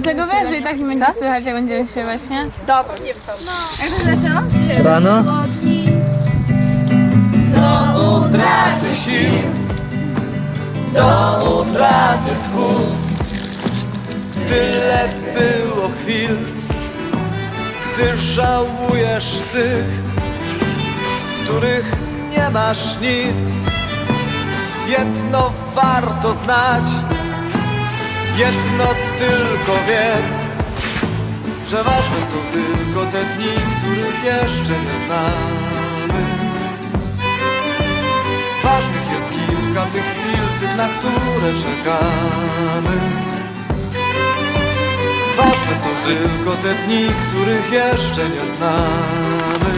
Dlatego wiesz, że i tak nie będzie słychać, jak będziemy śpiewać, nie? Dobra, nie wstał. Jak to zaczęło? Rano? utraty sił, do utraty tchu. Tyle było chwil, gdy żałujesz tych, z których nie masz nic. Jedno warto znać, jedno tylko wiedz, że ważne są tylko te dni, których jeszcze nie znamy. Ważnych jest kilka tych chwil, tych na które czekamy. Ważne są tylko te dni, których jeszcze nie znamy.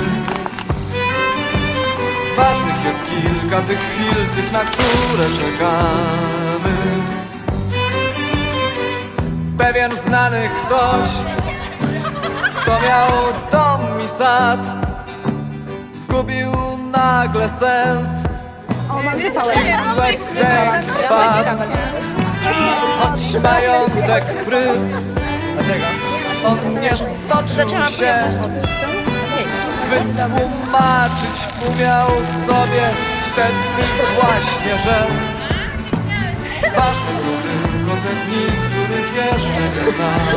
Ważnych jest kilka tych chwil, tych na które czekamy Pewien znany ktoś, kto miał dom i sad. Zgubił nagle sens. Złek dech padł Choć majątek pryzm On nie stoczył się Wytłumaczyć umiał sobie Wtedy właśnie, że Ważne są tylko te dni, których jeszcze nie znamy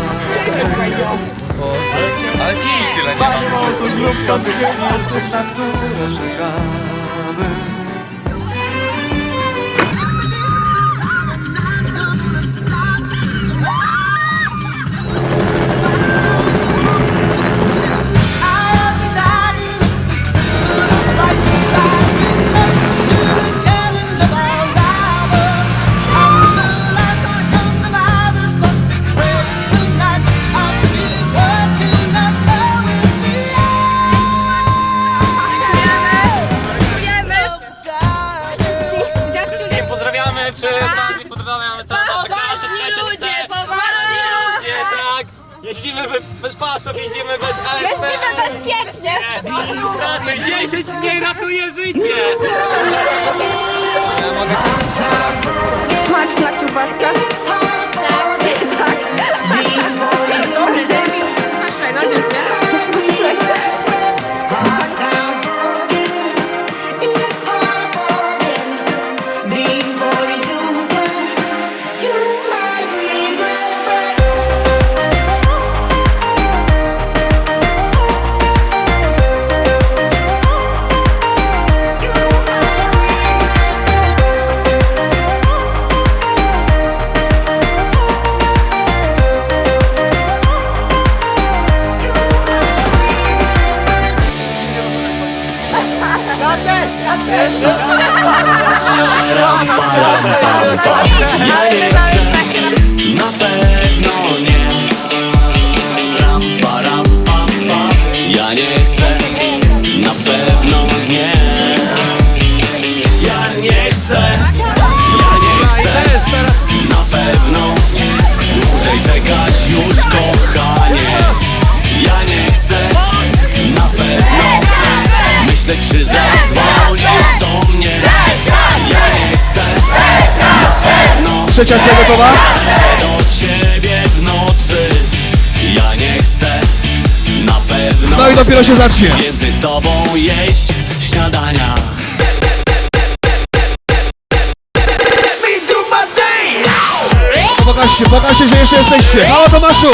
Ale kij tyle nie Ważne są tylko tych chwil, tych na które czekamy klasę trzecią ludzie, C. poważni ludzie, tak! Jeździmy bez, bez pasów, jeździmy bez ASP. Jeździmy bezpiecznie. Ratuj 10 mniej ratuje życie! Smaczna kiełbaska. Tak. Smacznego, dziękuję. Ja nie chcę, na pewno nie Ram, pa, ram, pam, pam. Ja nie chcę, na pewno nie Ja nie chcę, ja nie chcę Na pewno nie Dłużej czekać już kochanie Trzecia C gotowa? Do ciebie w nocy Ja nie chcę na pewno No i dopiero się zacznie Więcej z tobą jeść śniadania Pokażcie, pokażcie, że jeszcze jesteście Halo Tomaszu!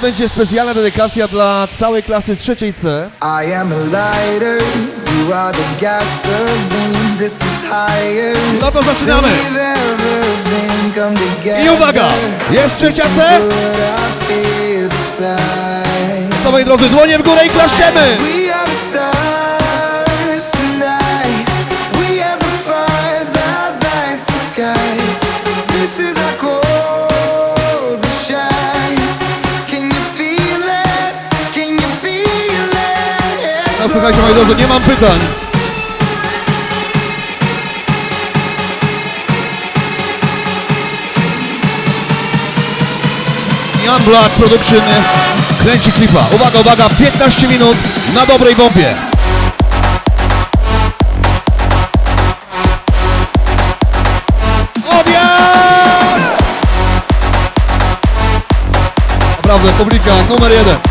Teraz będzie specjalna dedykacja dla całej klasy trzeciej C. I am a lighter, you are the gasoline, this is higher No to zaczynamy! I uwaga! Jest trzecia C! To moi drodzy, dłonie w górę i klaszczemy! Słuchajcie moi drodzy, nie mam pytań. Jan Black Production kręci klipa. Uwaga, uwaga, 15 minut na dobrej bombie. Obiad! Naprawdę, publika numer jeden.